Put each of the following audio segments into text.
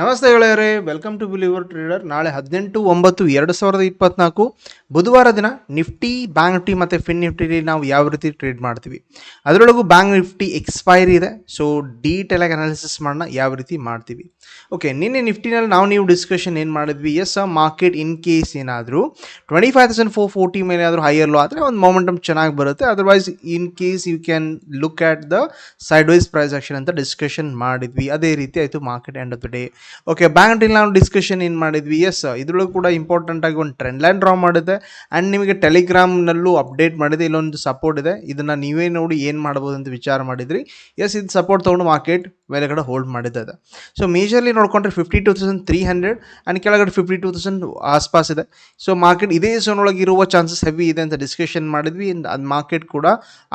ನಮಸ್ತೆ ಗೆಳೆಯರೇ welcome to believer trader ನಾಳೆ ಹದಿನೆಂಟು, ಒಂಬತ್ತು, ಎರಡು ಸಾವಿರದ ಇಪ್ಪತ್ನಾಲ್ಕು ಬುಧವಾರ ದಿನ ನಿಫ್ಟಿ ಬ್ಯಾಂಕ್ ನಿಫ್ಟಿ ಮತ್ತು ಫಿನ್ ನಿಫ್ಟಿಲಿ ನಾವು ಯಾವ ರೀತಿ ಟ್ರೇಡ್ ಮಾಡ್ತೀವಿ. ಅದರೊಳಗೂ ಬ್ಯಾಂಕ್ ನಿಫ್ಟಿ ಎಕ್ಸ್ಪೈರಿ ಇದೆ ಸೊ ಡೀಟೇಲಾಗಿ ಅನಾಲಿಸಿಸ್ ಮಾಡೋಣ, ಯಾವ ರೀತಿ ಮಾಡ್ತೀವಿ. ಓಕೆ ನಿನ್ನೆ ನಿಫ್ಟಿನಲ್ಲಿ ನಾವು ನೀವು ಡಿಸ್ಕಷನ್ ಏನು ಮಾಡಿದ್ವಿ? ಎಸ್ ಮಾರ್ಕೆಟ್ ಇನ್ ಕೇಸ್ ಏನಾದರೂ twenty five thousand four forty ಮೇಲೆ ಆದರೂ ಹೈಯರ್ ಲೋ ಆದರೆ ಒಂದು ಮೊಮೆಂಟಮ್ ಚೆನ್ನಾಗಿ ಬರುತ್ತೆ. Otherwise in case you can look at the side wise price action ಅಂತ ಡಿಸ್ಕಷನ್ ಮಾಡಿದ್ವಿ. ಅದೇ ರೀತಿ ಆಯಿತು market end of the day okay bank deal ನಾವು ಡಿಸ್ಕಷನ್ ಏನು ಮಾಡಿದ್ವಿ? ಎಸ್ ಇದ್ರೊಳಗೆ ಕೂಡ ಇಂಪಾರ್ಟೆಂಟ್ ಆಗಿ ಒಂದು ಟ್ರೆಂಡ್ ಲೈನ್ ಡ್ರಾ ಮಾಡಿದೆ. ಆ್ಯಂಡ್ ನಿಮಗೆ ಟೆಲಿಗ್ರಾಮ್ನಲ್ಲೂ ಅಪ್ಡೇಟ್ ಮಾಡಿದೆ. ಇಲ್ಲೊಂದು ಸಪೋರ್ಟ್ ಇದೆ. ಇದನ್ನು ನೀವೇ ನೋಡಿ ಏನು ಮಾಡ್ಬೋದು ಅಂತ ವಿಚಾರ ಮಾಡಿದ್ರಿ. ಎಸ್ ಇದು ಸಪೋರ್ಟ್ ತೊಗೊಂಡು ಮಾರ್ಕೆಟ್ ಮೇಲೆಗಡೆ ಹೋಲ್ಡ್ ಮಾಡಿದ್ದೆ ಸೊ ಮೇಜರ್ಲಿ ನೋಡ್ಕೊಂಡ್ರೆ fifty two thousand three hundred and ಕೆಳಗಡೆ ಫಿಫ್ಟಿ ಟೂ ತೌಸಂಡ್ ಆಸ್ಪಾಸ್ ಇದೆ. ಸೊ ಮಾರ್ಕೆಟ್ ಇದೇ ಝೋನೊಳಗೆ ಇರುವ ಚಾನ್ಸಸ್ ಹೆವಿ ಇದೆ ಅಂತ ಡಿಸ್ಕಷನ್ ಮಾಡಿದ್ವಿ. ಅದು ಮಾರ್ಕೆಟ್ ಕೂಡ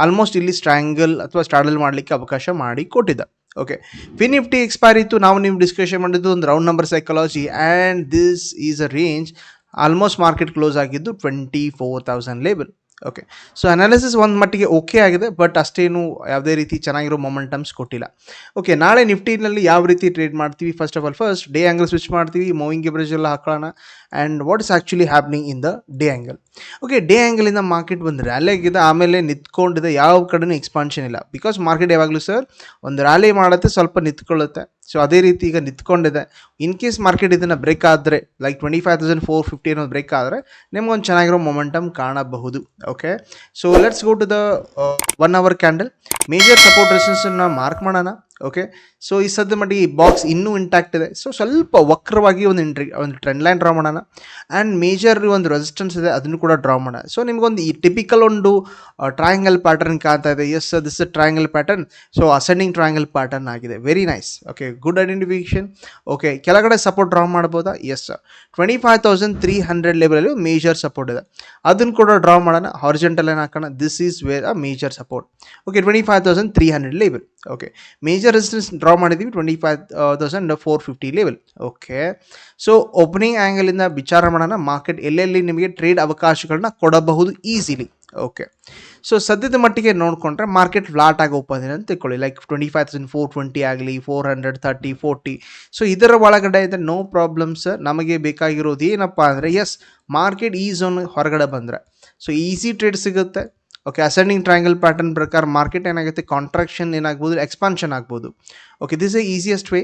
ಆಲ್ಮೋಸ್ಟ್ ಇಲ್ಲಿ ಸ್ಟ್ರ್ಯಾಂಗಲ್ ಅಥವಾ ಸ್ಟಾಡಲ್ ಮಾಡಲಿಕ್ಕೆ ಅವಕಾಶ ಮಾಡಿ ಕೊಟ್ಟಿದ್ದ ಓಕೆ ಫಿನ್ ನಿಫ್ಟಿ ಎಕ್ಸ್ಪೈರ್ ಇತ್ತು. ನಾವು ನಿಮ್ಮ ಡಿಸ್ಕಷನ್ ಮಾಡಿದ್ದು ಒಂದು round number psychology and this is a range almost market close ಆಗಿದ್ದು ಟ್ವೆಂಟಿ ಫೋರ್ ತೌಸಂಡ್ ಲೇಬಲ್ ಓಕೆ ಸೊ ಅನಾಲಿಸಿಸ್ ಒಂದು ಮಟ್ಟಿಗೆ ಓಕೆ ಆಗಿದೆ ಬಟ್ ಅಷ್ಟೇನು ಯಾವುದೇ ರೀತಿ ಚೆನ್ನಾಗಿರೋ ಮೊಮೆಂಟಮ್ಸ್ ಕೊಟ್ಟಿಲ್ಲ. ಓಕೆ ನಾಳೆ ನಿಫ್ಟಿನಲ್ಲಿ ಯಾವ ರೀತಿ ಟ್ರೇಡ್ ಮಾಡ್ತೀವಿ? First of all first day angle switch ಮಾಡ್ತೀವಿ ಮೂವಿಂಗ್ ಎವರೇಜ್ ಎಲ್ಲ ಹಾಕೊಳ್ಳೋಣ. And what is actually happening in the day angle okay day ಆ್ಯಂಗಲಿಂದ market ಬಂದು ರ್ಯಾಲಿ ಆಗಿದೆ ಆಮೇಲೆ ನಿಂತ್ಕೊಂಡಿದೆ ಯಾವ ಕಡೆನೂ ಎಕ್ಸ್ಪಾನ್ಷನ್ ಇಲ್ಲ. ಬಿಕಾಸ್ ಮಾರ್ಕೆಟ್ ಯಾವಾಗಲೂ ಸರ್ ಒಂದು ರ್ಯಾಲಿ ಮಾಡುತ್ತೆ, ಸ್ವಲ್ಪ ನಿಂತ್ಕೊಳ್ಳುತ್ತೆ. ಸೊ ಅದೇ ರೀತಿ ಈಗ ನಿಂತ್ಕೊಂಡಿದೆ. ಇನ್ ಕೇಸ್ ಮಾರ್ಕೆಟ್ ಇದನ್ನು ಬ್ರೇಕ್ ಆದರೆ like twenty five thousand four fifty ಅನ್ನೋದು ಬ್ರೇಕ್ ಆದರೆ, ನಿಮ್ಗೊಂದು ಚೆನ್ನಾಗಿರೋ ಮೊಮೆಂಟಮ್ ಕಾಣಬಹುದು. Okay so let's go to the one hour candle major support ರೆಸಿಸ್ಟೆನ್ಸನ್ನು mark ಮಾಡೋಣ ಓಕೆ ಸೊ ಈ ಸದ್ಯ ಮಟ್ಟಿಗೆ ಈ ಬಾಕ್ಸ್ ಇನ್ನೂ ಇಂಟ್ಯಾಕ್ಟ್ ಇದೆ. ಸೊ ಸ್ವಲ್ಪ ವಕ್ರವಾಗಿ ಒಂದು ಇಂಟ್ರಿ ಒಂದು ಟ್ರೆಂಡ್ ಲೈನ್ ಡ್ರಾ ಮಾಡೋಣ. ಆ್ಯಂಡ್ ಮೇಜರ್ ಒಂದು ರೆಸಿಸ್ಟೆನ್ಸ್ ಇದೆ, ಅದನ್ನು ಕೂಡ ಡ್ರಾ ಮಾಡೋಣ. ಸೊ ನಿಮಗೊಂದು ಈ ಟಿಪಿಕಲ್ ಒಂದು ಟ್ರಯಾಂಗಲ್ ಪ್ಯಾಟರ್ನ್ ಕಾಣ್ತಾ ಇದೆ. Yes this triangle pattern so ascending triangle pattern ಆಗಿದೆ. Very nice okay good identification okay ಕೆಳಗಡೆ ಸಪೋರ್ಟ್ ಡ್ರಾ ಮಾಡ್ಬೋದಾ yes twenty five thousand three hundred ಲೆವೆಲಲ್ಲಿ ಮೇಜರ್ ಸಪೋರ್ಟ್ ಇದೆ. ಅದನ್ನು ಕೂಡ ಡ್ರಾ ಮಾಡೋಣ. ಹಾರ್ಜೆಂಟಲ್ ಏನು ಹಾಕೋಣ. This is where a major support okay twenty five thousand three hundred level okay major resistance draw ಮಾಡಿದ್ದೀವಿ twenty five thousand four fifty level okay so opening ಆ್ಯಂಗಲಿಂದ ವಿಚಾರ ಮಾಡೋಣ. ಮಾರ್ಕೆಟ್ ಎಲ್ಲೆಲ್ಲಿ ನಿಮಗೆ ಟ್ರೇಡ್ ಅವಕಾಶಗಳನ್ನ ಕೊಡಬಹುದು ಈಸಿಲಿ ಓಕೆ ಸೊ ಸದ್ಯದ ಮಟ್ಟಿಗೆ ನೋಡಿಕೊಂಡ್ರೆ ಮಾರ್ಕೆಟ್ ಫ್ಲಾಟ್ ಆಗಿ ಓಪನ್ ಇದೆ ಅಂತ ತಿಳ್ಕೊಳ್ಳಿ. Like twenty five thousand four twenty ಆಗಲಿ four hundred thirty forty so ಇದರ ಒಳಗಡೆ ಇದೆ ನೋ ಪ್ರಾಬ್ಲಮ್ಸ್ ನಮಗೆ ಬೇಕಾಗಿರೋದು ಏನಪ್ಪ ಅಂದರೆ ಎಸ್ ಮಾರ್ಕೆಟ್ ಈ ಝೋನ್ ಹೊರಗಡೆ ಬಂದರೆ. ಸೊ ಈಸಿ ಟ್ರೇಡ್ ಸಿಗುತ್ತೆ. ಓಕೆ ಅಸೆಂಡಿಂಗ್ ಟ್ರಯಾಂಗಲ್ ಪ್ಯಾಟರ್ನ್ ಪ್ರಕಾರ ಮಾರ್ಕೆಟ್ ಏನಾಗುತ್ತೆ? ಕಾಂಟ್ರಾಕ್ಷನ್ ಏನಾಗ್ಬೋದು ಎಕ್ಸ್ಪಾನ್ಷನ್ ಆಗ್ಬೋದು. Okay this a easiest way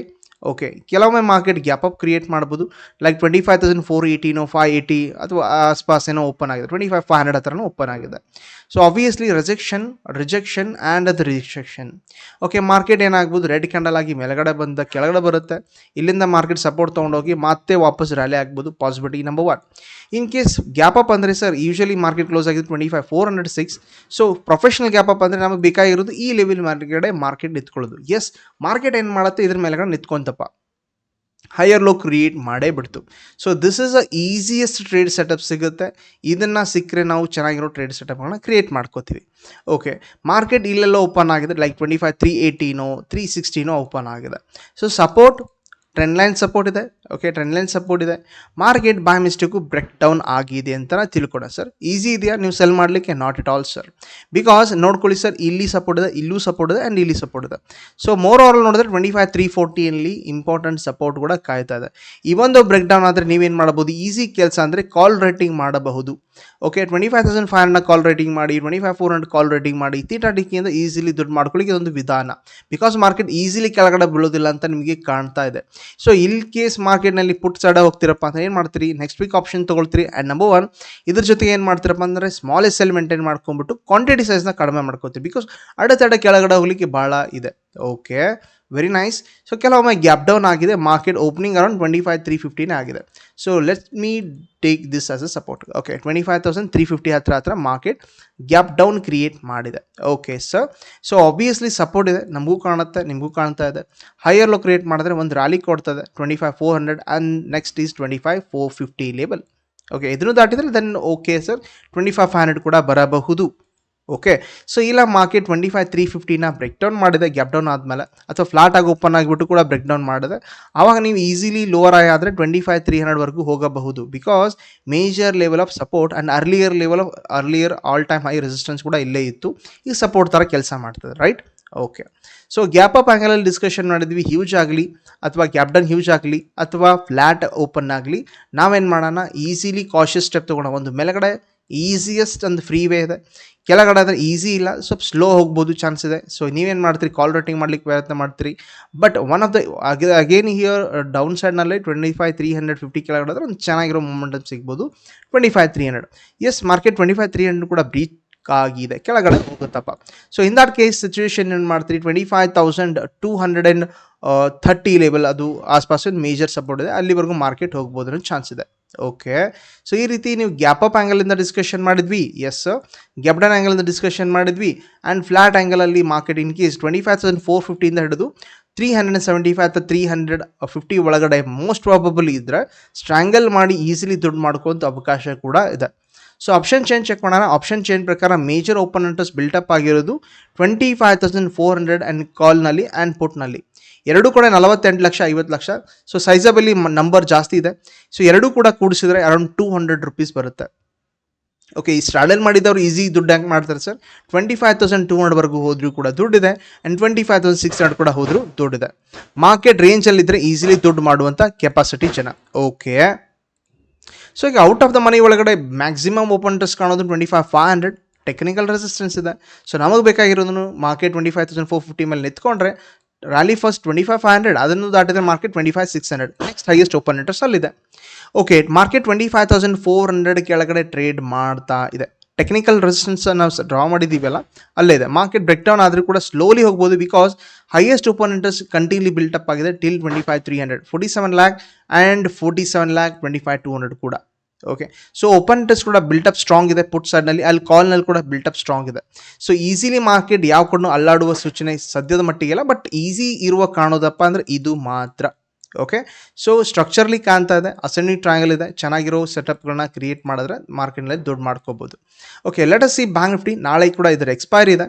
okay ಕೆಲವೊಮ್ಮೆ ಮಾರ್ಕೆಟ್ ಗ್ಯಾಪ್ ಅಪ್ ಕ್ರಿಯೇಟ್ ಮಾಡ್ಬೋದು. Like twenty five thousand four ಏಯ್ಟಿನೋ five eighty ಅಥವಾ ಆಸ್ಪಾಸ್ ಏನೋ ಓಪನ್ ಆಗಿದೆ. ಟ್ವೆಂಟಿ ಫೈವ್ ಫೈವ್ ಹಂಡ್ರೆಡ್ ಹತ್ರನೂ ಓಪನ್ ಆಗಿದೆ. So obviously rejection rejection and ಅದು ರಿಜೆಕ್ಷನ್ ಓಕೆ ಮಾರ್ಕೆಟ್ ಏನಾಗ್ಬೋದು? ರೆಡ್ ಕ್ಯಾಂಡಲ್ ಆಗಿ ಮೇಲ್ಗಡೆ ಬಂದ ಕೆಳಗಡೆ ಬರುತ್ತೆ. ಇಲ್ಲಿಂದ ಮಾರ್ಕೆಟ್ ಸಪೋರ್ಟ್ ತೊಗೊಂಡೋಗಿ ಮತ್ತೆ ವಾಪಸ್ ರ್ಯಾಲಿ ಆಗ್ಬೋದು. Possibility number one in case gap up ಅಂದರೆ ಸರ್ ಯೂಶಲಿ ಮಾರ್ಕೆಟ್ ಕ್ಲೋಸ್ ಆಗಿದೆ twenty five four hundred six so professional gap up ಅಂದರೆ ನಮಗೆ ಬೇಕಾಗಿರೋದು ಈ ಲೆವೆಲ್ ಮಾರ್ಕೆಟ್ ಮಾರ್ಕೆಟ್ ನಿಂತ್ಕೊಳ್ಳೋದು. ಎಸ್ ಮಾರ್ಕೆಟ್ ಏನು ಮಾಡುತ್ತೆ? ಇದ್ರ ಮೇಲೆಗಡೆ ನಿಂತ್ಕೊಂತಪ್ಪ ಹೈಯರ್ ಲೋ ಕ್ರಿಯೇಟ್ ಮಾಡೇ ಬಿಡ್ತು. So this is a easiest trade setup ಸಿಗುತ್ತೆ. ಇದನ್ನು ಸಿಕ್ಕರೆ ನಾವು ಚೆನ್ನಾಗಿರೋ ಟ್ರೇಡ್ ಸೆಟಪ್ಗಳನ್ನ ಕ್ರಿಯೇಟ್ ಮಾಡ್ಕೋತೀವಿ. ಓಕೆ ಮಾರ್ಕೆಟ್ ಇಲ್ಲೆಲ್ಲ ಓಪನ್ ಆಗಿದೆ. ಲೈಕ್ ಟ್ವೆಂಟಿ ಫೈವ್ ತ್ರೀ ಏಯ್ಟೀನೋ ತ್ರೀ ಸಿಕ್ಸ್ಟೀನೋ ಓಪನ್ ಆಗಿದೆ. So support trend line support ಇದೆ. ಓಕೆ ಟ್ರೆಂಡ್ ಲೈನ್ ಸಪೋರ್ಟ್ ಇದೆ. Market by mistake break down ಆಗಿದೆ ಅಂತ ತಿಳ್ಕೊಡ ಸರ್ ಈಸಿ ಇದೆಯಾ? ನೀವು ಸೆಲ್ ಮಾಡಲಿಕ್ಕೆ? Not it all sir because ನೋಡ್ಕೊಳ್ಳಿ ಸರ್ ಇಲ್ಲಿ ಸಪೋರ್ಟ್ ಇದೆ, ಇಲ್ಲೂ ಸಪೋರ್ಟ್ ಇದೆ ಆ್ಯಂಡ್ ಇಲ್ಲಿ ಸಪೋರ್ಟ್ ಇದೆ. ಸೊ ಮೋರ್ ಓವರ್ ನೋಡಿದ್ರೆ ಟ್ವೆಂಟಿ ಫೈವ್ ತ್ರೀ ಫೋರ್ಟಿಯಲ್ಲಿ ಇಂಪಾರ್ಟೆಂಟ್ ಸಪೋರ್ಟ್ ಕೂಡ ಕಾಯ್ತಾ ಇದೆ. ಈ ಒಂದು ಬ್ರೇಕ್ ಡೌನ್ ಆದರೆ ನೀವೇನು ಮಾಡ್ಬೋದು ಈಸಿ ಕೆಲಸ ಅಂದರೆ ಕಾಲ್ ರೇಟಿಂಗ್ ಮಾಡಬಹುದು. Okay twenty five thousand five hundred call writing ಮಾಡಿ twenty five four hundred call writing ಮಾಡಿ ತೀಟಾಟಿಕೆಯಿಂದ ಈಸಿಲಿ ದುಡ್ಡು ಮಾಡ್ಕೊಳ್ಳಿಕ್ಕೆ ಇದೊಂದು ವಿಧಾನ. ಬಿಕಾಸ್ ಮಾರ್ಕೆಟ್ ಈಸಿಲಿ ಕೆಳಗಡೆ ಬೀಳೋದಿಲ್ಲ ಅಂತ ನಿಮಗೆ ಕಾಣ್ತಾ ಇದೆ. ಸೊ ಇಲ್ ಕೇಸ್ ಮಾರ್ಕೆಟ್ನಲ್ಲಿ ಪುಟ್ ಸಡ ಹೋಗ್ತಿರಪ್ಪ ಅಂತ ಏನು ಮಾಡ್ತೀರಿ? ನೆಕ್ಸ್ಟ್ ವೀಕ್ ಆಪ್ಷನ್ ತೊಗೊಳ್ತೀರಿ. ಆ್ಯಂಡ್ ನಂಬರ್ ಒನ್ ಇದ್ರ ಜೊತೆಗೆ ಏನು ಮಾಡ್ತೀರಪ್ಪ ಅಂದರೆ ಸ್ಮಾಲ್ ಎಸ್ ಎಲ್ ಮೇಂಟೈನ್ ಮಾಡ್ಕೊಂಡ್ಬಿಟ್ಟು ಕ್ವಾಂಟಿಟಿ ಸೈಜ್ನ ಕಡಿಮೆ ಮಾಡ್ಕೋತೀವಿ ಬಿಕಾಸ್ ಅಡೆತಡೆ ಕೆಳಗಡೆ ಹೋಗ್ಲಿಕ್ಕೆ ಭಾಳ ಇದೆ. ಓಕೆ ವೆರಿ ನೈಸ್ ಸೊ ಕೆಲವೊಮ್ಮೆ ಗ್ಯಾಪ್ ಡೌನ್ ಆಗಿದೆ. Market opening around twenty five three ಫಿಫ್ಟಿನೇ ಆಗಿದೆ. So let me take this as a support okay twenty five thousand three fifty ಹತ್ರ ಹತ್ರ ಮಾರ್ಕೆಟ್ ಗ್ಯಾಪ್ ಡೌನ್ ಕ್ರಿಯೇಟ್ ಮಾಡಿದೆ. Okay sir so obviously support ಇದೆ. ನಮಗೂ ಕಾಣುತ್ತೆ, ನಿಮಗೂ ಕಾಣ್ತಾ ಇದೆ. ಹೈಯರ್ ಲೋ ಕ್ರಿಯೇಟ್ ಮಾಡಿದ್ರೆ ಒಂದು ರ್ಯಾಲಿ ಕೊಡ್ತದೆ. Twenty five four hundred and next is twenty five four fifty label okay ಇದನ್ನು ದಾಟಿದರೆ then okay sir twenty five five hundred ಕೂಡ ಬರಬಹುದು. ಓಕೆ ಸೊ ಇಲ್ಲ ಮಾರ್ಕೆಟ್ ಟ್ವೆಂಟಿ ಫೈವ್ ತ್ರೀ ಫಿಫ್ಟಿನ ಬ್ರೇಕ್ ಡೌನ್ ಮಾಡಿದೆ gap down ಆದಮೇಲೆ. ಅಥವಾ flat ಆಗಿ open ಆಗಿಬಿಟ್ಟು ಕೂಡ ಬ್ರೇಕ್ ಡೌನ್ ಮಾಡಿದೆ. ಆವಾಗ ನೀವು ಈಸಿಲಿ ಲೋವರ್ ಆಗಿ ಆದರೆ ಟ್ವೆಂಟಿ ಫೈವ್ ತ್ರೀ ಹಂಡ್ರೆಡ್ವರೆಗೂ ಹೋಗಬಹುದು. Because major level of support and earlier level of earlier all time high resistance ಕೂಡ ಇಲ್ಲೇ ಇತ್ತು. ಈ ಸಪೋರ್ಟ್ ಥರ ಕೆಲಸ ಮಾಡ್ತದೆ right okay so gap up ಆ್ಯಂಗಲಲ್ಲಿ discussion ಮಾಡಿದ್ವಿ ಹ್ಯೂಜ್ ಆಗಲಿ, ಅಥವಾ ಗ್ಯಾಪ್ ಡನ್ ಹ್ಯೂಜ್ ಆಗಲಿ, ಅಥವಾ ಫ್ಲ್ಯಾಟ್ ಓಪನ್ ಆಗಲಿ, ನಾವೇನು ಮಾಡೋಣ? ಈಸಿಲಿ ಕಾಶಿಯಸ್ ಸ್ಟೆಪ್ ತೊಗೊಳೋಣ ಒಂದು ಮೇಲ್ಗಡೆ ಈಸಿಯೆಸ್ಟ್ ಒಂದು ಫ್ರೀ ವೇ ಇದೆ. ಕೆಳಗಡೆ ಆದರೆ ಈಸಿ ಇಲ್ಲ, ಸ್ವಲ್ಪ ಸ್ಲೋ ಹೋಗ್ಬೋದು ಚಾನ್ಸ್ ಇದೆ. ಸೊ ನೀವೇನು ಮಾಡ್ತೀರಿ? ಕಾಲ್ ರೈಟಿಂಗ್ ಮಾಡ್ಲಿಕ್ಕೆ ಪ್ರಯತ್ನ ಮಾಡ್ತೀರಿ. But one of the again here down ಸೈಡ್ನಲ್ಲಿ twenty five three hundred fifty ಕೆಳಗಡೆ ಆದರೆ ಒಂದು ಚೆನ್ನಾಗಿರೋ ಮೂಮೆಂಟಮ್ ಸಿಗ್ಬೋದು. Twenty five three hundred yes market twenty five three hundred ಕೂಡ ಬ್ರೀಚ್ ಆಗಿದೆ. ಕೆಳಗಡೆ ಹೋಗುತ್ತಪ್ಪ. So in that case situation ಏನು ಮಾಡ್ತೀರಿ? Twenty five thousand two hundred and thirty level ಅದು ಆಸ್ಪಾಸ್ ಮೇಜರ್ ಸಪೋರ್ಟ್ ಇದೆ. ಅಲ್ಲಿವರೆಗೂ ಮಾರ್ಕೆಟ್ ಹೋಗ್ಬೋದು ಅನ್ನೋ ಚಾನ್ಸ್ ಇದೆ. ಓಕೆ ಸೊ ಈ ರೀತಿ ನೀವು ಗ್ಯಾಪ್ ಅಪ್ ಆ್ಯಂಗಲಿಂದ ಡಿಸ್ಕಷನ್ ಮಾಡಿದ್ವಿ. ಎಸ್ ಗ್ಯಾಪ್ ಡೌನ್ ಆ್ಯಂಗಲಿಂದ ಡಿಸ್ಕಷನ್ ಮಾಡಿದ್ವಿ. And flat ಆ್ಯಂಗಲಲ್ಲಿ market in case twenty five thousand four ಫಿಫ್ಟಿಯಿಂದ ಹಿಡಿದು ತ್ರೀ ಹಂಡ್ರೆಡ್ ಸೆವೆಂಟಿ ಫೈವ್ ಅಥವಾ ತ್ರೀ ಹಂಡ್ರೆಡ್ ಫಿಫ್ಟಿ ಒಳಗಡೆ ಮೋಸ್ಟ್ ಪ್ರಾಬಬಲ್ ಇದ್ದರೆ ಸ್ಟ್ರ್ಯಾಂಗಲ್ ಮಾಡಿ ಈಸಿಲಿ ದುಡ್ಡು ಮಾಡ್ಕೊಂತ ಅವಕಾಶ ಕೂಡ ಇದೆ. ಸೊ ಆಪ್ಷನ್ ಚೇಂಜ್ ಚೆಕ್ ಮಾಡೋಣ. ಆಪ್ಷನ್ ಚೇಂಜ್ ಪ್ರಕಾರ ಮೇಜರ್ ಓಪನ್ ಇಂಟ್ರೆಸ್ಟ್ ಬಿಲ್ಟಪ್ ಆಗಿರೋದು twenty five thousand four hundred and ಕಾಲ್ನಲ್ಲಿ and ಪುಟ್ನಲ್ಲಿ ಎರಡೂ ಕೂಡ ನಲವತ್ತೆಂಟು ಲಕ್ಷ, ಐವತ್ತು ಲಕ್ಷ. ಸೊ ಸೈಜಬಲಿ ನಂಬರ್ ಜಾಸ್ತಿ ಇದೆ. ಸೊ ಎರಡೂ ಕೂಡ ಕೂಡಿಸಿದ್ರೆ ಅರೌಂಡ್ ಟೂ ಹಂಡ್ರೆಡ್ ರುಪೀಸ್ ಬರುತ್ತೆ. ಓಕೆ ಈ ಸ್ಟ್ರಾಡಲ್ ಮಾಡಿದವರು ಈಸಿ ದುಡ್ಡು ಹ್ಯಾಂಗೆ ಮಾಡ್ತಾರೆ sir twenty five thousand two ಹಂಡ್ರೆಡ್ವರೆಗೂ ಹೋದ್ರೂ ಕೂಡ ದುಡ್ಡಿದೆ and twenty five thousand six hundred ಕೂಡ ಹೋದರೂ ದುಡ್ಡಿದೆ. ಮಾರ್ಕೆಟ್ ರೇಂಜಲ್ಲಿದ್ದರೆ ಈಸಿಲಿ ದುಡ್ಡು ಮಾಡುವಂಥ ಕೆಪಾಸಿಟಿ ಜನ. ಓಕೆ ಸೊ ಈಗ ಔಟ್ ಆಫ್ ದ ಮನಿ ಒಳಗಡೆ ಮ್ಯಾಕ್ಸಿಮಮ್ ಓಪನ್ ಟೆಸ್ಟ್ ಕಾಣೋದು twenty five five hundred technical resistance ಇದೆ. ಸೊ ನಮಗೆ ಬೇಕಾಗಿರೋದನ್ನು market twenty five thousand four fifty ಮೇಲೆ ನಿಂತ್ಕೊಂಡ್ರೆ rally first twenty five five hundred ಅದನ್ನು ದಾಟಿದ್ರೆ market twenty five six hundred next highest open interest ಅಲ್ಲಿದೆ. Okay market twenty five thousand four hundred ಕೆಳಗಡೆ trade ಮಾಡ್ತಾ ಇದೆ. Technical resistance ನಾವು draw ಮಾಡಿದ್ದೀವಲ್ಲ, ಅಲ್ಲೇ ಇದೆ. ಮಾರ್ಕೆಟ್ ಬ್ರೇಕ್ ಡೌನ್ ಆದರೂ ಕೂಡ ಸ್ಲೋಲಿ ಹೋಗ್ಬೋದು because highest open interest continuously built up ಆಗಿದೆ till twenty five three hundred forty seven lakh and forty seven lakh twenty five two hundred ಕೂಡ. ಓಕೆ ಸೊ ಓಪನ್ ಇಂಟ್ರೆಸ್ಟ್ ಕೂಡ built up strong ಇದೆ put ಸೈಡ್ನಲ್ಲಿ ಅಲ್ಲಿ ಕಾಲ್ನಲ್ಲಿ ಕೂಡ built up strong ಇದೆ. So easily market ಯಾವ ಕಡೆ ಅಲ್ಲಾಡುವ ಸೂಚನೆ ಸದ್ಯದ ಮಟ್ಟಿಗೆಲ್ಲ ಬಟ್ ಈಸಿ ಇರುವ ಕಾಣೋದಪ್ಪ ಅಂದರೆ ಇದು ಮಾತ್ರ. ಓಕೆ ಸೊ ಸ್ಟ್ರಕ್ಚರ್ಲಿ ಕಾಣ್ತಾ ಇದೆ ಅಸೆಂಡಿಂಗ್ ಟ್ರಯಾಂಗಲ್ ಇದೆ, ಚೆನ್ನಾಗಿರೋ ಸೆಟಪ್ಗಳನ್ನ ಕ್ರಿಯೇಟ್ ಮಾಡಿದ್ರೆ ಮಾರ್ಕೆಟ್ನಲ್ಲಿ ದುಡ್ಡು ಮಾಡ್ಕೋಬೋದು. Okay let us see bank Nifty ನಾಳೆ ಕೂಡ ಇದರ ಎಕ್ಸ್ಪೈರಿ ಇದೆ.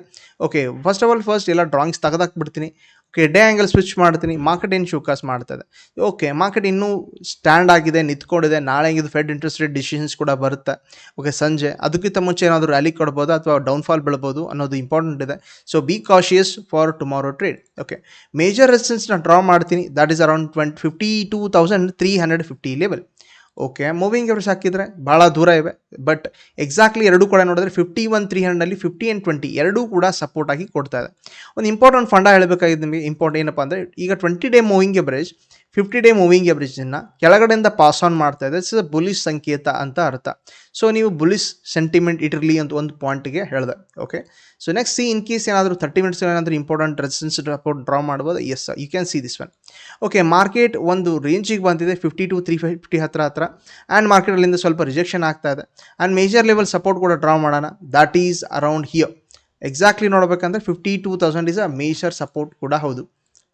Okay first of all first ಎಲ್ಲ ಡ್ರಾಯಿಂಗ್ಸ್ ತೆಗೆದಾಕ್ಬಿಡ್ತೀನಿ. ಓಕೆ ಡೇ ಆ್ಯಂಗಲ್ ಸ್ವಿಚ್ ಮಾಡ್ತೀನಿ. ಮಾರ್ಕೆಟ್ ಏನು ಶೋಕಾಸ್ ಮಾಡ್ತದೆ. ಓಕೆ ಮಾರ್ಕೆಟ್ ಇನ್ನೂ ಸ್ಟ್ಯಾಂಡ್ ಆಗಿದೆ, ನಿಂತ್ಕೊಂಡಿದೆ. ನಾಳೆ ಇದು ಫೆಡ್ ಇಂಟ್ರೆಸ್ಟ್ ರೇಟ್ ಡಿಸಿಷನ್ಸ್ ಕೂಡ ಬರುತ್ತೆ. ಓಕೆ ಸಂಜೆ. ಅದಕ್ಕಿಂತ ಮುಂಚೆ ಏನಾದರೂ ರ್ಯಾಲಿ ಕೊಡ್ಬೋದು ಅಥವಾ ಡೌನ್ಫಾಲ್ ಬೀಳ್ಬೋದು ಅನ್ನೋದು ಇಂಪಾರ್ಟೆಂಟ್ ಇದೆ. So be cautious for tomorrow trade okay major ರೆಸಿಸ್ಟೆನ್ಸ್ನ draw ಮಾಡ್ತೀನಿ. That is around twenty fifty two thousand three hundred fifty level okay moving average ಹಾಕಿದರೆ ಭಾಳ ದೂರ ಇವೆ ಬಟ್ ಎಕ್ಸಾಕ್ಟ್ಲಿ ಎರಡೂ ಕೂಡ ನೋಡಿದ್ರೆ ಫಿಫ್ಟಿ ಒನ್ ತ್ರೀ ಹಂಡ್ರೆಡಲ್ಲಿ ಫಿಫ್ಟಿ ಆ್ಯಂಡ್ ಟ್ವೆಂಟಿ ಎರಡೂ ಕೂಡ ಸಪೋರ್ಟ್ ಆಗಿ ಕೊಡ್ತಾ ಇದೆ. ಒಂದು ಇಂಪಾರ್ಟೆಂಟ್ ಫಂಡ ಹೇಳಬೇಕಾಗಿದ್ದು ನಿಮಗೆ ಇಂಪಾರ್ಟೆಂಟ್ ಏನಪ್ಪ ಅಂದರೆ ಈಗ twenty day moving average fifty day moving ಎವರೇಜನ್ನು ಕೆಳಗಡೆಯಿಂದ ಪಾಸ್ ಆನ್ ಮಾಡ್ತಾ ಇದೆ. ಇಟ್ಸ್ ಬುಲಿಸ್ ಸಂಕೇತ ಅಂತ ಅರ್ಥ. ಸೊ ನೀವು ಬುಲಿಸ್ ಸೆಂಟಿಮೆಂಟ್ ಇಟ್ಟಿರಲಿ ಅಂತ ಒಂದು ಪಾಯಿಂಟ್ಗೆ ಹೇಳಿದೆ. Okay so next see in case ಏನಾದರೂ ತರ್ಟಿ ಮಿನಿಟ್ಸ್ ಏನಾದರೂ ಇಂಪಾರ್ಟೆಂಟ್ ರೆಸಿಸ್ಟೆನ್ಸ್ ರಿಪೋರ್ಟ್ ಡ್ರಾ ಮಾಡ್ಬೋದು. Yes you can see this one okay market ಒಂದು ರೇಂಜಿಗೆ ಬಂದಿದೆ. ಫಿಫ್ಟಿ ಟು ತ್ರೀ ಫಿಫ್ಟಿ ಹತ್ರ ಹತ್ರ. ಆ್ಯಂಡ್ ಮಾರ್ಕೆಟಲ್ಲಿಂದ ಸ್ವಲ್ಪ ರಿಜೆಕ್ಷನ್ ಆಗ್ತಾ ಇದೆ. ಆ್ಯಂಡ್ ಮೇಜರ್ ಲೆವೆಲ್ ಸಪೋರ್ಟ್ ಕೂಡ ಡ್ರಾ ಮಾಡೋಣ. That is around here exactly ನೋಡಬೇಕಂದ್ರೆ fifty two thousand is a major support ಕೂಡ ಹೌದು.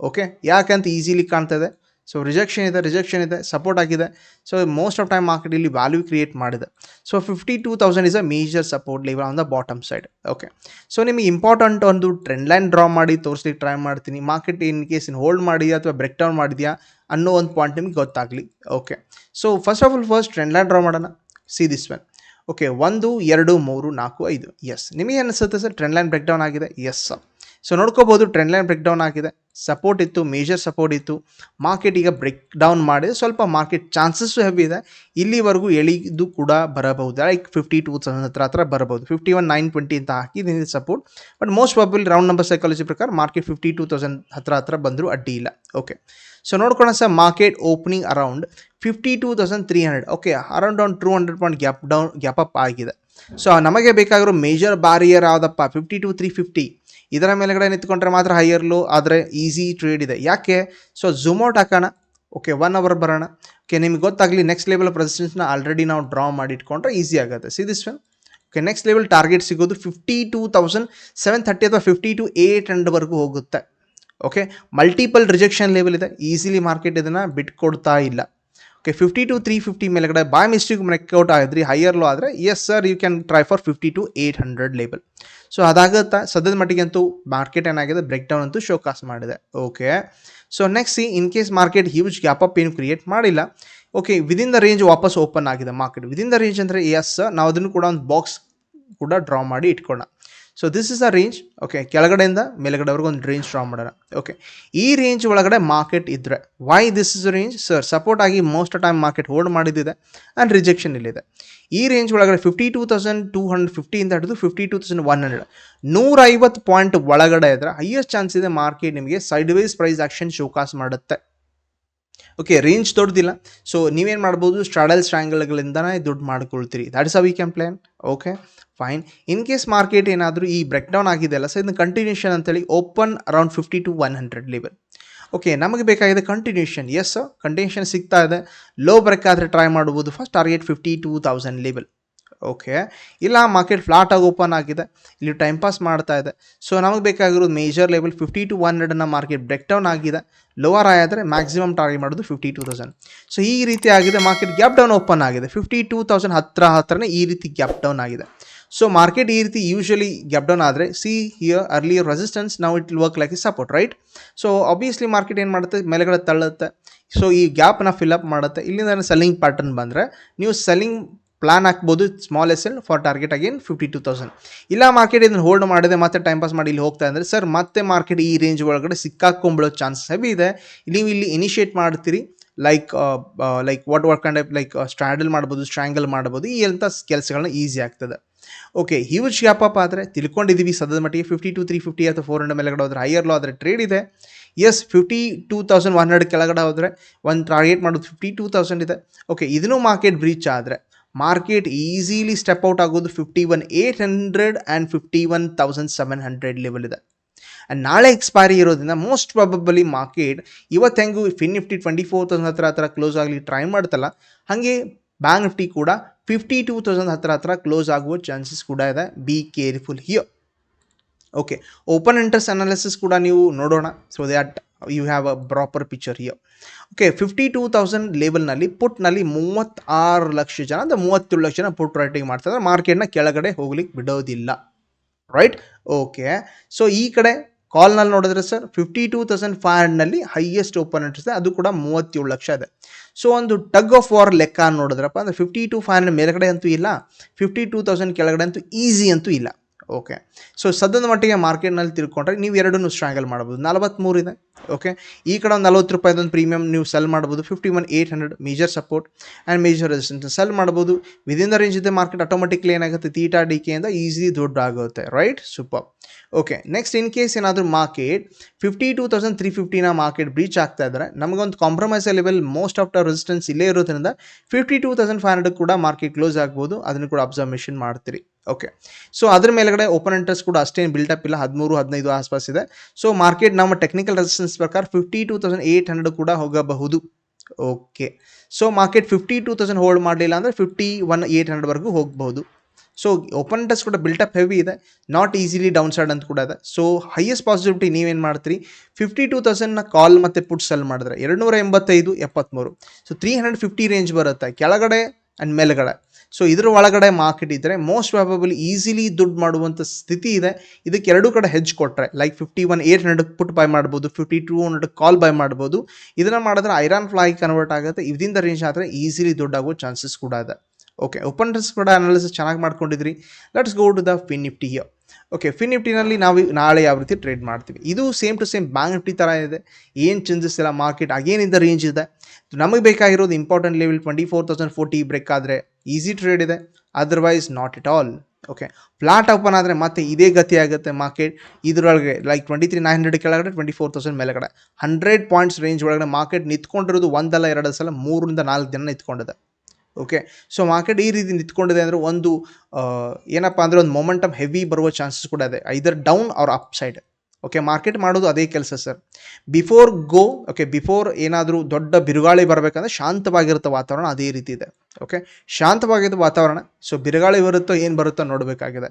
ಓಕೆ ಯಾಕಂತ ಈಸಿಲಿ ಕಾಣ್ತಾ ಇದೆ? ಸೊ ರಿಜೆಕ್ಷನ್ ಇದೆ ರಿಜೆಕ್ಷನ್ ಇದೆ ಸಪೋರ್ಟ್ ಆಗಿದೆ. So most of time market ಇಲ್ಲಿ ವ್ಯಾಲ್ಯೂ ಕ್ರಿಯೇಟ್ ಮಾಡಿದೆ. So fifty two thousand is a major support level on the bottom side okay so ನಿಮಗೆ ಇಂಪಾರ್ಟೆಂಟ್ ಒಂದು ಟ್ರೆಂಡ್ ಲೈನ್ ಡ್ರಾ ಮಾಡಿ, ತೋರಿಸ್ಲಿಕ್ಕೆ ಟ್ರೈ ಮಾಡ್ತೀನಿ. ಮಾರ್ಕೆಟ್ ಇನ್ ಕೇಸ್ ಹೋಲ್ಡ್ ಮಾಡಿದೆಯಾ ಅಥವಾ break down ಮಾಡಿದೆಯಾ ಅನ್ನೋ ಒಂದು ಪಾಯಿಂಟ್ ನಿಮಗೆ ಗೊತ್ತಾಗಲಿ. Okay so first of all first trend line draw ಮಾಡೋಣ. ಸಿ ದಿಸ್ ವೆನ್ ಓಕೆ ಒಂದು, ಎರಡು, ಮೂರು, ನಾಲ್ಕು, ಐದು. ಎಸ್ ನಿಮಗೆ ಅನಿಸುತ್ತೆ sir trend line break down ಆಗಿದೆ? ಎಸ್ ಸೊ ನೋಡ್ಕೋಬೋದು ಟ್ರೆಂಡ್ ಲೈನ್ ಬ್ರೇಕ್ ಡೌನ್ ಆಗಿದೆ. ಸಪೋರ್ಟ್ ಇತ್ತು ಮೇಜರ್ ಸಪೋರ್ಟ್ ಇತ್ತು. ಮಾರ್ಕೆಟ್ ಈಗ ಬ್ರೇಕ್ ಡೌನ್ ಮಾಡಿದೆ. ಸ್ವಲ್ಪ ಮಾರ್ಕೆಟ್ ಚಾನ್ಸಸ್ಸು ಹೆವಿ ಇದೆ. ಇಲ್ಲಿವರೆಗೂ ಎಳಿದು ಕೂಡ ಬರಬಹುದು. ಲೈಕ್ ಫಿಫ್ಟಿ ಟೂ ತೌಸಂಡ್ ಹತ್ರ ಹತ್ರ ಬರಬಹುದು. ಫಿಫ್ಟಿ ಒನ್ ನೈನ್ ಟ್ವೆಂಟಿ ಅಂತ ಹಾಕಿದ್ದೀನಿ support but most probable round number psychology ಪ್ರಕಾರ ಮಾರ್ಕೆಟ್ ಫಿಫ್ಟಿ ಟೂ ತೌಸಂಡ್ ಹತ್ರ ಹತ್ರ ಬಂದರೂ ಅಡ್ಡಿ ಇಲ್ಲ. ಓಕೆ ಸೊ ನೋಡ್ಕೊಳ್ಳೋಣ sir market opening around fifty two thousand three hundred okay around ಒಂದು two hundred point gap down gap up ಆಗಿದೆ. So ನಮಗೆ ಬೇಕಾಗಿರೋ ಮೇಜರ್ ಬಾರಿಯರ್ ಯಾವುದಪ್ಪ? ಫಿಫ್ಟಿ ಟು ತ್ರೀ ಫಿಫ್ಟಿ ಇದರ ಮೇಲೆಗಡೆ ನಿಂತ್ಕೊಂಡ್ರೆ ಮಾತ್ರ ಹೈಯರ್ ಲೋ ಆದರೆ ಈಸಿ ಟ್ರೇಡ್ ಇದೆ. ಯಾಕೆ? ಸೊ ಝೂಮೌಟ್ ಹಾಕೋಣ. ಓಕೆ ಒನ್ ಅವರ್ ಬರೋಣ. ಓಕೆ ನಿಮ್ಗೆ ಗೊತ್ತಾಗಲಿ ನೆಕ್ಸ್ಟ್ ಲೆವೆಲ್ ಪ್ರೆಸಿಡೆನ್ಸ್ನ ಆಲ್ರೆಡಿ ನಾವು ಡ್ರಾ ಮಾಡಿ ಇಟ್ಕೊಂಡ್ರೆ ಈಸಿ ಆಗುತ್ತೆ. See this one okay next level target ಸಿಗೋದು fifty two thousand seven thirty ಅಥವಾ ಫಿಫ್ಟಿ ಟು ಏಯ್ಟ್ ಹಂಡ್ರೆಡ್ವರೆಗೂ ಹೋಗುತ್ತೆ. ಓಕೆ ಮಲ್ಟಿಪಲ್ ರಿಜೆಕ್ಷನ್ ಲೆವೆಲ್ ಇದೆ. ಈಸಿಲಿ ಮಾರ್ಕೆಟ್ ಇದನ್ನು ಬಿಟ್ಕೊಡ್ತಾ ಇಲ್ಲ. Okay fifty two three fifty ಮೇಲ್ಗಡೆ ಬೈ ಮಿಸ್ಟೇಕ್ ಬ್ರೇಕ್ಔಟ್ ಆಗಿದ್ರಿ ಹೈಯರ್ ಲೋ ಆದರೆ yes sir you can try for fifty two eight hundred level so ಅದಾಗುತ್ತಾ, ಸದ್ಯದ ಮಟ್ಟಿಗೆ ಅಂತೂ ಮಾರ್ಕೆಟ್ ಏನಾಗಿದೆ ಬ್ರೇಕ್ ಡೌನ್ ಅಂತೂ ಶೋಕಾಸ್ ಮಾಡಿದೆ. Okay so next in case market huge gap up ಏನು ಕ್ರಿಯೇಟ್ ಮಾಡಿಲ್ಲ ಓಕೆ ವಿದಿನ್ ದ ರೇಂಜ್ ವಾಪಸ್ ಓಪನ್ ಆಗಿದೆ ಮಾರ್ಕೆಟ್ ವಿದಿನ್ ದ ರೇಂಜ್ ಅಂದರೆ ಎಸ್ ನಾವು ಅದನ್ನು ಕೂಡ ಒಂದು ಬಾಕ್ಸ್ ಕೂಡ ಡ್ರಾ ಮಾಡಿ ಇಟ್ಕೊಳ್ಳೋಣ. So this is a range okay ಕೆಳಗಡೆಯಿಂದ ಮೇಲ್ಗಡೆವರೆಗೂ ಒಂದು ರೇಂಜ್ ಡ್ರಾ ಮಾಡೋಣ. ಓಕೆ ಈ ರೇಂಜ್ ಒಳಗಡೆ ಮಾರ್ಕೆಟ್ ಇದ್ದರೆ why this is range sir support ಆಗಿ most of time market hold ಮಾಡಿದ್ದಿದೆ and rejection ಇಲ್ಲಿದೆ. ಈ ರೇಂಜ್ ಒಳಗಡೆ fifty two thousand two hundred ಫಿಫ್ಟಿಯಿಂದ ಹಿಡಿದು fifty two thousand one hundred ನೂರೈವತ್ತು ಪಾಯಿಂಟ್ ಒಳಗಡೆ ಇದ್ದರೆ ಹೈಯೆಸ್ಟ್ ಚಾನ್ಸ್ ಇದೆ ಮಾರ್ಕೆಟ್ ನಿಮಗೆ side wise price action showcase ಮಾಡುತ್ತೆ. ಓಕೆ ರೇಂಜ್ ದೊಡ್ಡದಿಲ್ಲ. ಸೊ ನೀವೇನು ಮಾಡ್ಬೋದು? ಸ್ಟ್ರಾಡಲ್ ಸ್ಟ್ರ್ಯಾಂಗಲ್ಗಳಿಂದನೇ ದುಡ್ಡು ಮಾಡ್ಕೊಳ್ತೀರಿ. That's a we can plan okay fine in case market ಏನಾದರೂ ಈ ಬ್ರೇಕ್ ಡೌನ್ ಆಗಿದೆ ಅಲ್ಲ ಸೊ ಇದನ್ನ ಕಂಟಿನ್ಯೂಷನ್ ಅಂತೇಳಿ open around fifty two one hundred level okay ನಮಗೆ ಬೇಕಾಗಿದೆ ಕಂಟಿನ್ಯೂಷನ್ ಎಸ್ ಕಂಟಿನ್ಯೂಷನ್ ಸಿಗ್ತಾ ಇದೆ. ಲೋ ಬ್ರೇಕ್ ಆದರೆ ಟ್ರೈ ಮಾಡ್ಬೋದು. First target fifty two thousand level okay. ಇಲ್ಲ ಮಾರ್ಕೆಟ್ ಫ್ಲಾಟ್ ಆಗಿ ಓಪನ್ ಆಗಿದೆ. ಇಲ್ಲಿ ಟೈಮ್ ಪಾಸ್ ಮಾಡ್ತಾ ಇದೆ. ಸೊ ನಮಗೆ ಬೇಕಾಗಿರೋದು major level fifty two one ಹಂಡ್ರೆಡನ್ನು market break down ಆಗಿದೆ. ಲೋವರ್ ಆದರೆ ಮ್ಯಾಕ್ಸಿಮಮ್ ಟಾರ್ಗೆಟ್ ಮಾಡೋದು ಫಿಫ್ಟಿ ಟೂ ತೌಸಂಡ್ ಸೊ ಈ ರೀತಿ ಆಗಿದೆ ಮಾರ್ಕೆಟ್ ಗ್ಯಾಪ್ ಡೌನ್ ಓಪನ್ ಆಗಿದೆ. ಫಿಫ್ಟಿ ಟೂ ತೌಸಂಡ್ ಹತ್ತಿರ ಹತ್ತಿರನೇ ಈ ರೀತಿ ಗ್ಯಾಪ್ ಡೌನ್ ಆಗಿದೆ. ಸೊ ಮಾರ್ಕೆಟ್ ಈ ರೀತಿ ಯೂಶಲಿ ಗ್ಯಾಪ್ ಡೌನ್ ಆದರೆ ಸಿ ಹಿಯರ್ ಅರ್ಲಿ ರೆಸಿಸ್ಟೆನ್ಸ್ ನಾವು it work like is support right so obviously market ಏನು ಮಾಡುತ್ತೆ? ಮೇಲೆಗಡೆ ತಳ್ಳುತ್ತೆ. ಸೊ ಈ ಗ್ಯಾಪ್ನ ಅಪ್ ಮಾಡುತ್ತೆ. ಇಲ್ಲಿಂದ ಸೆಲ್ಲಿಂಗ್ ಪ್ಯಾಟರ್ನ್ ಬಂದರೆ, ನೀವು ಸೆಲ್ಲಿಂಗ್ ಪ್ಲಾನ್ ಹಾಕ್ಬೋದು small S L for target again fifty two thousand ಇಲ್ಲ ಮಾರ್ಕೆಟ್ ಇದನ್ನು ಹೋಲ್ಡ್ ಮಾಡಿದೆ ಮತ್ತೆ ಟೈಮ್ ಪಾಸ್ ಮಾಡಿ ಇಲ್ಲಿ ಹೋಗ್ತಾ ಅಂದರೆ ಸರ್ ಮತ್ತೆ ಮಾರ್ಕೆಟ್ ಈ ರೇಂಜ್ ಒಳಗಡೆ ಸಿಕ್ಕಾಕೊಂಬಿಡೋ ಚಾನ್ಸಸ್ ಹೆವಿ ಇದೆ. ನೀವು ಇಲ್ಲಿ ಇನಿಷಿಯೇಟ್ ಮಾಡ್ತೀರಿ like like what work and off like straddle ಮಾಡ್ಬೋದು ಸ್ಟ್ರ್ಯಾಂಗಲ್ ಮಾಡ್ಬೋದು, ಈ ಎಂಥ ಕೆಲಸಗಳನ್ನ ಈಸಿ ಆಗ್ತದೆ. ಓಕೆ ಹ್ಯೂಜ್ ಗ್ಯಾಪ್ ಅಪ್ ಆದರೆ ತಿಳ್ಕೊಂಡಿದ್ದೀವಿ ಸದ್ಯದ ಮಟ್ಟಿಗೆ ಫಿಫ್ಟಿ ಟು ತ್ರೀ ಫಿಫ್ಟಿ ಅಥವಾ ಫೋರ್ ಹಂಡ್ರೆಡ್ ಮೇಲೆಗಡೆ ಹೋದರೆ ಹೈಯರ್ ಲೋ ಆದರೆ ಟ್ರೇಡ್ ಇದೆ. Yes fifty two thousand one hundred ಕೆಳಗಡೆ ಹೋದರೆ ಒಂದು ಟಾರ್ಗೆಟ್ ಮಾಡೋದು ಫಿಫ್ಟಿ ಟೂ ತೌಸಂಡ್ ಇದೆ. ಓಕೆ ಇದನ್ನು ಮಾರ್ಕೆಟ್ ಬ್ರೀಚ್ ಆದರೆ ಮಾರ್ಕೆಟ್ ಈಸಿಲಿ ಸ್ಟೆಪ್ ಔಟ್ ಆಗೋದು fifty one eight hundred and fifty one thousand seven hundred level ಇದೆ. ಆ್ಯಂಡ್ ನಾಳೆ ಎಕ್ಸ್ಪೈರಿ ಇರೋದ್ರಿಂದ ಮೋಸ್ಟ್ ಪ್ರಾಬಬಲಿ ಮಾರ್ಕೆಟ್ ಇವತ್ತು ಹೆಂಗು fin Nifty twenty four thousand ಹತ್ರ ಹತ್ರ ಕ್ಲೋಸ್ ಆಗಲಿ ಟ್ರೈ ಮಾಡ್ತಲ್ಲ, ಹಾಗೆ ಬ್ಯಾಂಕ್ ನಿಫ್ಟಿ ಕೂಡ ಫಿಫ್ಟಿ ಟೂ ತೌಸಂಡ್ ಹತ್ರ ಹತ್ರ ಕ್ಲೋಸ್ ಆಗುವ ಚಾನ್ಸಸ್ ಕೂಡ ಇದೆ. Be careful here okay open interest analysis ಕೂಡ ನೀವು ನೋಡೋಣ. So that you have a proper picture here okay fifty two thousand ಲೆವೆಲ್ನಲ್ಲಿ ಪುಟ್ನಲ್ಲಿ ಮೂವತ್ತಾರು ಲಕ್ಷ ಜನ, ಅಂದರೆ ಮೂವತ್ತೇಳು ಲಕ್ಷ ಜನ ಪುಟ್ ರೈಟಿಂಗ್ ಮಾಡ್ತಾರೆ ಮಾರ್ಕೆಟ್ನ ಕೆಳಗಡೆ ಹೋಗ್ಲಿಕ್ಕೆ ಬಿಡೋದಿಲ್ಲ. ರೈಟ್ ಓಕೆ ಸೊ ಈ ಕಡೆ ಕಾಲ್ನಲ್ಲಿ ನೋಡಿದ್ರೆ sir fifty two thousand five ಹಂಡ್ರೆಡ್ನಲ್ಲಿ highest open interest ಅದು ಕೂಡ ಮೂವತ್ತೇಳು ಲಕ್ಷ ಇದೆ. ಸೊ ಒಂದು ಟಗ್ ಆಫ್ ವಾರ್ ಲೆಕ್ಕ ನೋಡಿದ್ರಪ್ಪ, ಅಂದರೆ ಫಿಫ್ಟಿ ಟು ಫೈವ್ ಹಂಡ್ರೆಡ್ ಮೇಲ್ಗಡೆ ಅಂತೂ ಇಲ್ಲ ಫಿಫ್ಟಿ ಟೂ ತೌಸಂಡ್ ಕೆಳಗಡೆ ಅಂತೂ ಈಸಿ ಅಂತೂ ಇಲ್ಲ. ಓಕೆ ಸೊ ಸದ್ಯದ ಮಟ್ಟಿಗೆ ಮಾರ್ಕೆಟ್ನಲ್ಲಿ ತಿಳ್ಕೊಂಡ್ರೆ ನೀವು ಎರಡನ್ನೂ ಸ್ಟ್ರಾಂಗಲ್ ಮಾಡ್ಬೋದು. ನಲವತ್ತ್ಮೂರು ಇದೆ ಓಕೆ ಈ ಕಡೆ ಒಂದು ನಲ್ವತ್ತು ರೂಪಾಯಿದೊಂದು ಪ್ರೀಮಿಯಮ್ ನೀವು ಸೆಲ್ ಮಾಡ್ಬೋದು. Fifty one eight hundred major support and major resistance sell ಮಾಡ್ಬೋದು. ವಿದಿನ್ ದ ರೇಂಜ್ ಇದೆ ಮಾರ್ಕೆಟ್ ಆಟೋಮೆಟಿಕ್ಲಿ ಏನಾಗುತ್ತೆ? ತೀಟಾ ಡಿ ಕೆಯಿಂದ ಈಸಿ ದೊಡ್ಡ ಆಗುತ್ತೆ. Right super okay next in case ಏನಾದರೂ market fifty two thousand three ಫಿಫ್ಟಿನ market breach ಆಗ್ತಾ ಇದ್ದಾರೆ, ನಮಗೊಂದು compromise level most of the resistance ಇಲ್ಲೇ ಇರೋದ್ರಿಂದ fifty two thousand five hundred ಕೂಡ ಮಾರ್ಕೆಟ್ ಕ್ಲೋಸ್ ಆಗ್ಬೋದು. ಅದನ್ನು ಕೂಡ ಅಬ್ಸರ್ವೇಷನ್ ಮಾಡ್ತೀರಿ. ಓಕೆ ಸೊ ಅದ್ರ ಮೇಲೆಗಡೆ ಓಪನ್ ಇಂಟ್ರೆಸ್ಟ್ ಕೂಡ ಅಷ್ಟೇನು ಬಿಲ್ಟಪ್ ಇಲ್ಲ. ಹದಿಮೂರು, ಹದಿನೈದು ಆಸ್ಪಾಸ್ ಇದೆ. ಸೊ ಮಾರ್ಕೆಟ್ ನಮ್ಮ ಟೆಕ್ನಿಕಲ್ ರೆಸಿಸ್ಟೆನ್ಸ್ ಪ್ರಕಾರ fifty two thousand eight hundred ಕೂಡ ಹೋಗಬಹುದು. Okay so market fifty two thousand hold ಮಾಡಲಿಲ್ಲ ಅಂದರೆ ಫಿಫ್ಟಿ ಒನ್ ಏಯ್ಟ್ ಹಂಡ್ರೆಡ್ವರೆಗೂ ಹೋಗಬಹುದು. ಸೊ ಓಪನ್ ಇಂಟ್ರೆಸ್ಟ್ ಕೂಡ ಬಿಲ್ಟಪ್ ಹೆವಿ ಇದೆ. ನಾಟ್ ಈಸಿಲಿ ಡೌನ್ ಸೈಡ್ ಅಂತ ಕೂಡ ಇದೆ. ಸೊ ಹೈಯೆಸ್ಟ್ ಪಾಸಿಟಿವಿಟಿ ನೀವೇನು ಮಾಡ್ತೀರಿ? ಫಿಫ್ಟಿ ಟೂ ತೌಸಂಡ್ನ ಕಾಲ್ ಮತ್ತು ಪುಟ್ ಸೆಲ್ ಮಾಡಿದ್ರೆ, ಎರಡುನೂರ ಎಂಬತ್ತೈದು ಎಪ್ಪತ್ತ್ಮೂರು so three hundred fifty range ಬರುತ್ತೆ. ಕೆಳಗಡೆ ಆ್ಯಂಡ್ ಮೇಲ್ಗಡೆ. ಸೊ ಇದರ ಒಳಗಡೆ ಮಾರ್ಕೆಟ್ ಇದ್ದರೆ ಮೋಸ್ಟ್ ಪ್ರಾಬಬಲಿ ಈಸಿಲಿ ದುಡ್ಡು ಮಾಡುವಂಥ ಸ್ಥಿತಿ ಇದೆ. ಇದಕ್ಕೆ ಎರಡು ಕಡೆ ಹೆಜ್ ಕೊಟ್ಟರೆ like fifty one eight hundred put buy ಮಾಡ್ಬೋದು fifty two hundred call buy ಮಾಡ್ಬೋದು. ಇದನ್ನು ಮಾಡಿದ್ರೆ ಐರನ್ ಫ್ಲೈ ಕನ್ವರ್ಟ್ ಆಗುತ್ತೆ. ಇದರಿಂದ ರೇಂಜ್ ಆದರೆ ಈಸಿಲಿ ಆಗೋ ಚಾನ್ಸಸ್ ಕೂಡ ಇದೆ. ಓಕೆ ಓಪನ್ ಡ್ರೆಸ್ ಕೂಡ ಅನಾಲಿಸಿಸ್ ಚೆನ್ನಾಗಿ ಮಾಡ್ಕೊಂಡಿದ್ರಿ. Let's go to the fin Nifty here okay fin ನಿಫ್ಟಿನಲ್ಲಿ ನಾವು ನಾಳೆ ಯಾವ ರೀತಿ ಟ್ರೇಡ್ ಮಾಡ್ತೀವಿ. ಇದು same to same bank Nifty ಥರ ಇದೆ. ಏನು ಚೇಂಜಸ್ ಇಲ್ಲ ಮಾರ್ಕೆಟ್ ಅಗೇನಿಂದ ರೇಂಜ್ ಇದೆ. ನಮಗೆ ಬೇಕಾಗಿರೋದು important level twenty four thousand forty break ಆದರೆ ಈಸಿ ಟ್ರೇಡ್ ಇದೆ. Otherwise not it all okay flat open ಆದರೆ ಮತ್ತೆ ಇದೇ ಗತಿ ಆಗುತ್ತೆ ಮಾರ್ಕೆಟ್ ಇದರೊಳಗೆ like twenty three nine hundred ಕೆಳಗಡೆ ಟ್ವೆಂಟಿ ಫೋರ್ ತೌಸಂಡ್ ಮೇಲೆಗಡೆ. ಹಂಡ್ರೆಡ್ ಪಾಯಿಂಟ್ಸ್ ರೇಂಜ್ ಒಳಗಡೆ ಮಾರ್ಕೆಟ್ ನಿಂತ್ಕೊಂಡಿರೋದು ಒಂದಲ್ಲ ಎರಡು ಸಲ ಮೂರರಿಂದ ನಾಲ್ಕು ದಿನ ನಿಂತ್ಕೊಂಡಿದೆ. ಓಕೆ ಸೊ ಮಾರ್ಕೆಟ್ ಈ ರೀತಿ ನಿಂತ್ಕೊಂಡಿದೆ ಅಂದರೆ ಒಂದು ಏನಪ್ಪ ಅಂದರೆ ಒಂದು ಮೊಮೆಂಟಮ್ ಹೆವಿ ಬರುವ ಚಾನ್ಸಸ್ ಕೂಡ ಇದೆ. Either down or up side okay market ಮಾಡೋದು ಅದೇ ಕೆಲಸ sir before go okay before ಏನಾದರೂ ದೊಡ್ಡ ಬಿರುಗಾಳಿ ಬರಬೇಕಂದ್ರೆ ಶಾಂತವಾಗಿರುತ್ತೆ ವಾತಾವರಣ ಅದೇ ರೀತಿ ಇದೆ. ಓಕೆ ಶಾಂತವಾಗಿದ್ದ ವಾತಾವರಣ ಸೊ ಬಿರುಗಾಳಿ ಬರುತ್ತೋ ಏನು ಬರುತ್ತೋ ನೋಡಬೇಕಾಗಿದೆ.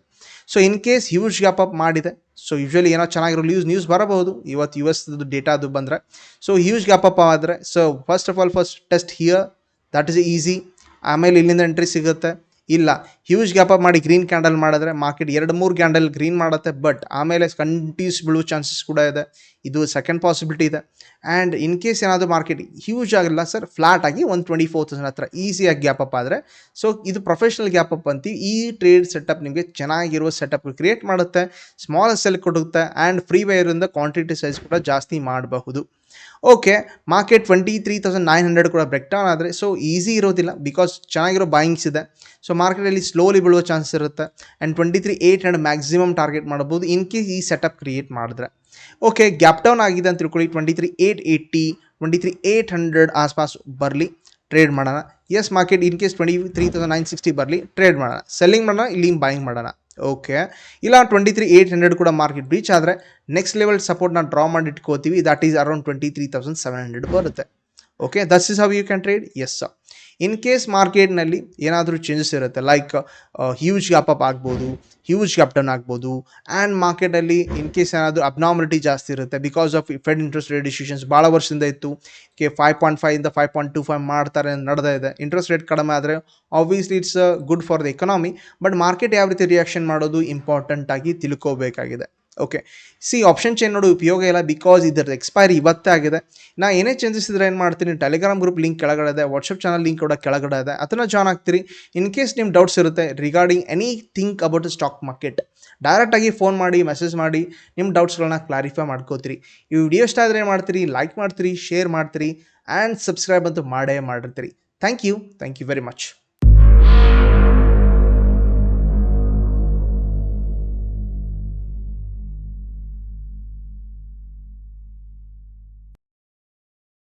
So in case huge gap up ಮಾಡಿದೆ ಸೊ ಯೂಶ್ವಲಿ ಏನೋ ಚೆನ್ನಾಗಿರೋ ನ್ಯೂಸ್ ನ್ಯೂಸ್ ಬರಬಹುದು. ಇವತ್ತು ಯು ಎಸ್ ಡೇಟಾ ಅದು ಬಂದರೆ. ಸೊ ಹ್ಯೂಜ್ ಗ್ಯಾಪ್ ಅಪ್ ಆದರೆ so first of all first test here that is easy ಆಮೇಲೆ ಇಲ್ಲಿಂದ ಎಂಟ್ರಿ ಸಿಗುತ್ತೆ. ಇಲ್ಲ ಹ್ಯೂಜ್ ಗ್ಯಾಪ್ ಅಪ್ ಮಾಡಿ ಗ್ರೀನ್ ಕ್ಯಾಂಡಲ್ ಮಾಡಿದ್ರೆ ಮಾರ್ಕೆಟ್ ಎರಡು ಮೂರು ಕ್ಯಾಂಡಲ್ ಗ್ರೀನ್ ಮಾಡುತ್ತೆ ಬಟ್ ಆಮೇಲೆ ಕಂಟಿನ್ಯೂಸ್ ಬೀಳುವ ಚಾನ್ಸಸ್ ಕೂಡ ಇದೆ. ಇದು ಸೆಕೆಂಡ್ ಪಾಸಿಬಿಲಿಟಿ ಇದೆ. ಆ್ಯಂಡ್ ಇನ್ ಕೇಸ್ ಏನಾದರೂ ಮಾರ್ಕೆಟ್ ಹ್ಯೂಜ್ ಆಗಿಲ್ಲ ಸರ್ ಫ್ಲಾಟ್ ಆಗಿ ಒಂದು ಟ್ವೆಂಟಿ ಫೋರ್ ತೌಸಂಡ್ ಹತ್ರ ಈಸಿಯಾಗಿ ಗ್ಯಾಪ್ ಅಪ್ ಆದರೆ ಸೊ ಇದು ಪ್ರೊಫೆಷನಲ್ ಗ್ಯಾಪ್ ಅಪ್ ಅಂತೀವಿ ಈ ಟ್ರೇಡ್ ಸೆಟಪ್ ನಿಮಗೆ ಚೆನ್ನಾಗಿರುವ ಸೆಟಪ್ ಕ್ರಿಯೇಟ್ ಮಾಡುತ್ತೆ ಸ್ಮಾಲ್ ಸೆಲ್ ಕೊಡುತ್ತೆ ಆ್ಯಂಡ್ ಫ್ರೀ ವೈರಿಂದ ಕ್ವಾಂಟಿಟಿ ಸೈಜ್ ಕೂಡ ಜಾಸ್ತಿ ಮಾಡಬಹುದು. Okay market twenty three thousand nine hundred ಕೂಡ ಬ್ರೇಕ್ ಡೌನ್ ಆದರೆ ಸೊ ಈಸಿ ಇರೋದಿಲ್ಲ ಬಿಕಾಸ್ ಚೆನ್ನಾಗಿರೋ ಬಾಯಿಂಗ್ಸ್ ಇದೆ. ಸೊ ಮಾರ್ಕೆಟಲ್ಲಿ ಸ್ಲೋಲಿ ಬೀಳುವ ಚಾನ್ಸ್ ಇರುತ್ತೆ. And twenty three eight hundred maximum target ಮಾಡ್ಬೋದು ಇನ್ ಕೇಸ್ ಈ ಸೆಟಪ್ ಕ್ರಿಯೇಟ್ ಮಾಡಿದ್ರೆ. ಓಕೆ ಗ್ಯಾಪ್ ಡೌನ್ ಆಗಿದೆ ಅಂತ ತಿಳ್ಕೊಳ್ಳಿ. Twenty three eight eighty twenty three eight hundred ಆಸ್ಪಾಸ್ ಬರಲಿ ಟ್ರೇಡ್ ಮಾಡೋಣ. Yes market in case twenty three thousand nine sixty ಬರಲಿ trade ಮಾಡೋಣ. ಸೆಲ್ಲಿಂಗ್ ಮಾಡೋಣ ಇಲ್ಲಿ ಬಾಯಿಂಗ್ ಮಾಡೋಣ. ಓಕೆ ಇಲ್ಲ ಟ್ವೆಂಟಿ ತ್ರೀ ಏಯ್ಟ್ ಹಂಡ್ರೆಡ್ ಕೂಡ ಮಾರ್ಕೆಟ್ ರೀಚ್ ಆದರೆ ನೆಕ್ಸ್ಟ್ ಲೆವೆಲ್ ಸಪೋರ್ಟ್ನ ಡ್ರಾ ಮಾಡಿ ಇಟ್ಕೋತೀವಿ. That is around twenty three thousand seven hundred ಬರುತ್ತೆ okay this is how you can trade yes in case ಮಾರ್ಕೆಟ್ನಲ್ಲಿ ಏನಾದರೂ ಚೇಂಜಸ್ ಇರುತ್ತೆ ಲೈಕ್ ಹ್ಯೂಜ್ ಗ್ಯಾಪ್ ಅಪ್ ಆಗ್ಬೋದು huge gap down ಆಗ್ಬೋದು and ಮಾರ್ಕೆಟಲ್ಲಿ ಇನ್ ಕೇಸ್ ಏನಾದರೂ ಅಬ್ನಾರ್ಮಲಿಟಿ ಜಾಸ್ತಿ ಇರುತ್ತೆ because of fed interest rate decisions ಭಾಳ ವರ್ಷದಿಂದ ಇತ್ತು. ಕೆ ಫೈವ್ ಪಾಯಿಂಟ್ ಫೈವ್ ಇಂದ ಫೈವ್ ಪಾಯಿಂಟ್ ಟು ಫೈವ್ ಮಾಡ್ತಾರೆ, ನಡೆದ ಇದೆ. ಇಂಟ್ರೆಸ್ಟ್ ರೇಟ್ ಕಡಿಮೆ ಆದರೆ obviously it's good for the economy but market ಯಾವ ರೀತಿ ರಿಯಾಕ್ಷನ್ ಮಾಡೋದು ಇಂಪಾರ್ಟೆಂಟ್ ಆಗಿ ತಿಳ್ಕೋಬೇಕಾಗಿದೆ. ಓಕೆ ಸಿ ಆಪ್ಷನ್ ಚೇಂಜ್ ನೋಡು ಉಪಯೋಗ ಇಲ್ಲ ಬಿಕಾಸ್ ಇದರ ಎಕ್ಸ್ಪೈರಿ ಇವತ್ತೇ ಆಗಿದೆ. ನಾ ಏನೇ ಚೇಂಜಸ್ ಇದ್ರೆ ಏನು ಮಾಡ್ತೀನಿ? ಟೆಲಿಗ್ರಾಮ್ ಗ್ರೂಪ್ ಲಿಂಕ್ ಕೆಳಗಡೆ ಇದೆ ವಾಟ್ಸಪ್ ಚಾನಲ್ ಲಿಂಕ್ ಕೂಡ ಕೆಳಗಡೆ ಇದೆ. ಅದನ್ನು ಜಾಯ್ನ್ ಆಗ್ತೀರಿ. ಇನ್ ಕೇಸ್ ನಿಮ್ಮ ಡೌಟ್ಸ್ ಇರುತ್ತೆ regarding any think about stock market ಡೈರೆಕ್ಟಾಗಿ ಫೋನ್ ಮಾಡಿ ಮೆಸೇಜ್ ಮಾಡಿ ನಿಮ್ಮ ಡೌಟ್ಸ್ಗಳನ್ನ ಕ್ಲಾರಿಫೈ ಮಾಡ್ಕೋತೀರಿ. ಈ ವಿಡಿಯೋ ಇಷ್ಟ ಆದರೆ ಏನು ಮಾಡ್ತೀರಿ? ಲೈಕ್ ಮಾಡ್ತೀರಿ ಶೇರ್ ಮಾಡ್ತೀರಿ ಆ್ಯಂಡ್ ಸಬ್ಸ್ಕ್ರೈಬ್ ಅಂತೂ ಮಾಡೇ ಮಾಡಿರ್ತೀರಿ. Thank you thank you very much